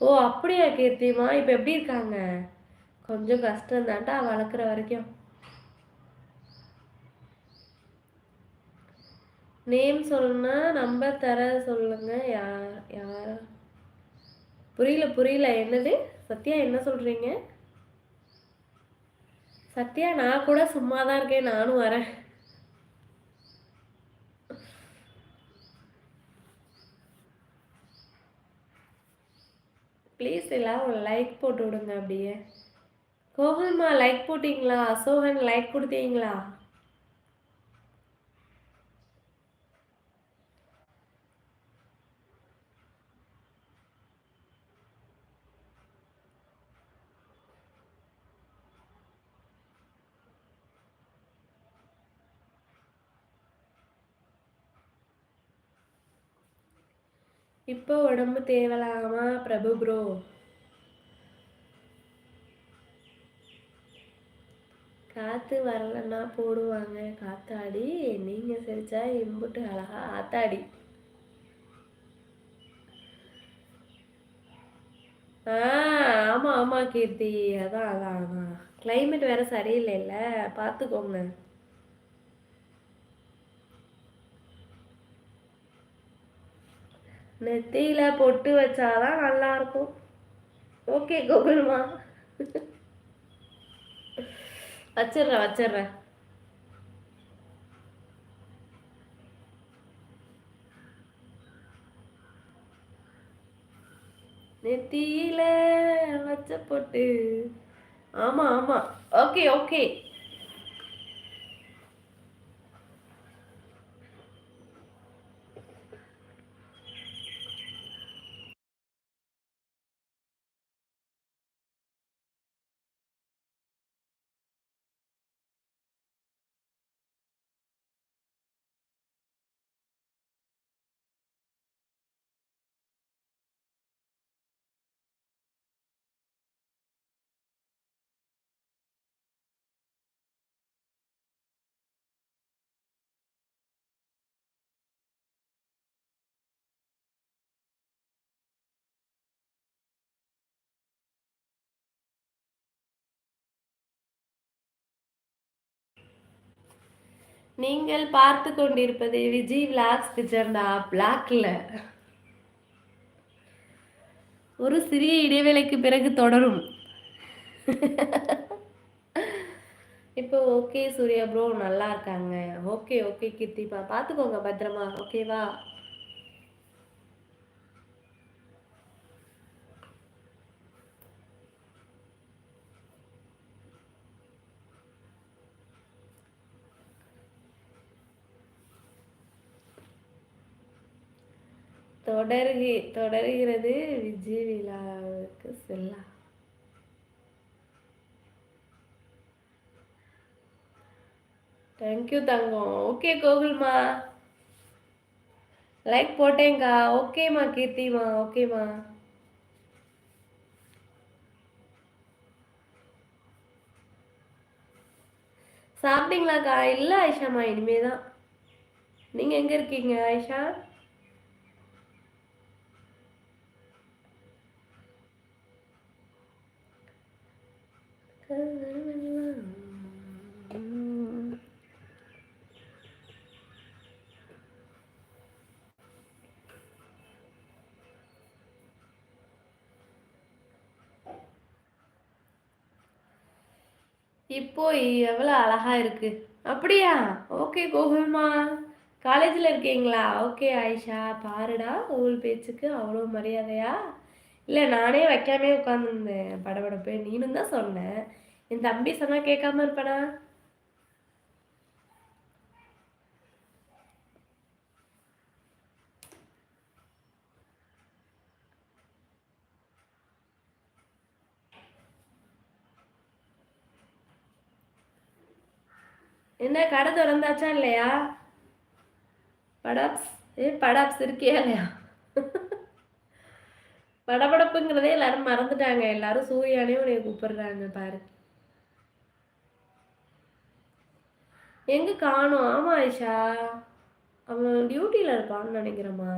ஓ அப்படியா கீர்த்திமா இப்போ எப்படி இருக்காங்க? கொஞ்சம் கஷ்டம் தான்டா வளர்க்குற வரைக்கும். நேம் சொல்லுன்னா நம்பர் தர சொல்லுங்க. யார் யார்? புரியல புரியல. என்னது? சத்யா என்ன சொல்றீங்க? சத்யா நான் கூட சும்மா தான் இருக்கேன். நானும் வரேன். ப்ளீஸ் எல்லாம் ஒரு லைக் போட்டு விடுங்க அப்படியே. கோகுல்மா லைக் போட்டிங்களா? அசோகன் லைக் கொடுத்தீங்களா? இப்போ உடம்பு தேவலாமா பிரபு ப்ரோ காற்று வரலன்னா போடுவாங்க. காத்தாடி நீங்கள் சிரிச்சா இம்புட்டு அழகா ஆத்தாடி. ஆ ஆமாம் ஆமாம் கீர்த்தி. அதான் அதான் அதான். கிளைமேட் வேறு சரியில்லைல்ல. பார்த்துக்கோங்க. நெத்தியில் பொட்டு வச்சாதான் நல்லா இருக்கும் ஓகே கோகுல்மா. வச்சிடுறேன் வச்சிடுறேன். நெத்தியில வச்ச பொட்டு. ஆமா ஆமா. Okay okay. நீங்கள் பார்த்து கொண்டிருப்பது விஜய் விளாக்ஸ் கிச்சன்டா பிளாக்ல ஒரு சிறிய இடைவேளைக்கு பிறகு தொடரும். இப்போ ஓகே சூர்யா ப்ரோ நல்லா இருக்காங்க. ஓகே ஓகே கீர்த்திப்பா பார்த்துக்கோங்க பத்திரமா. ஓகேவா தொடர்கி தொடர்கிறது விஜய் விழாவுக்கு செல்லா தேங்க்யூ தங்கம். ஓகே கோகுல்மா. லைக் போட்டேங்க்கா ஓகேம்மா கீர்த்திமா. ஓகேம்மா சாப்பிட்டீங்களாக்கா? இல்லை ஆயிஷாம்மா இனிமே தான் நீங்கள் எங்கே இருக்கீங்க ஆயிஷா இப்போ எவ்வளோ அழகா இருக்கு. அப்படியா? ஓகே கோகுல்மா. காலேஜில் இருக்கீங்களா? ஓகே ஆயிஷா. பாருடா உங்கள் பேச்சுக்கு அவ்வளோ மரியாதையா? இல்லை நானே வைக்காமே உட்காந்துருந்தேன் படபடப்பு. நீனும் தான் சொன்னேன் என் தம்பி சொன்னால் கேட்காம இருப்பனா? என்ன கடை திறந்தாச்சா இல்லையா? படாப்ஸ்? ஏ படாப்ஸ் இருக்கியா இல்லையா? படபடப்புங்கிறதே எல்லாரும் மறந்துட்டாங்க. எல்லாரும் சூர்யானே உனைய கூப்பிடுறாங்க பாரு. எங்க காணும்? ஆமா ஐஷா அவன் டியூட்டியில இருப்பான்னு நினைக்கிறேம்மா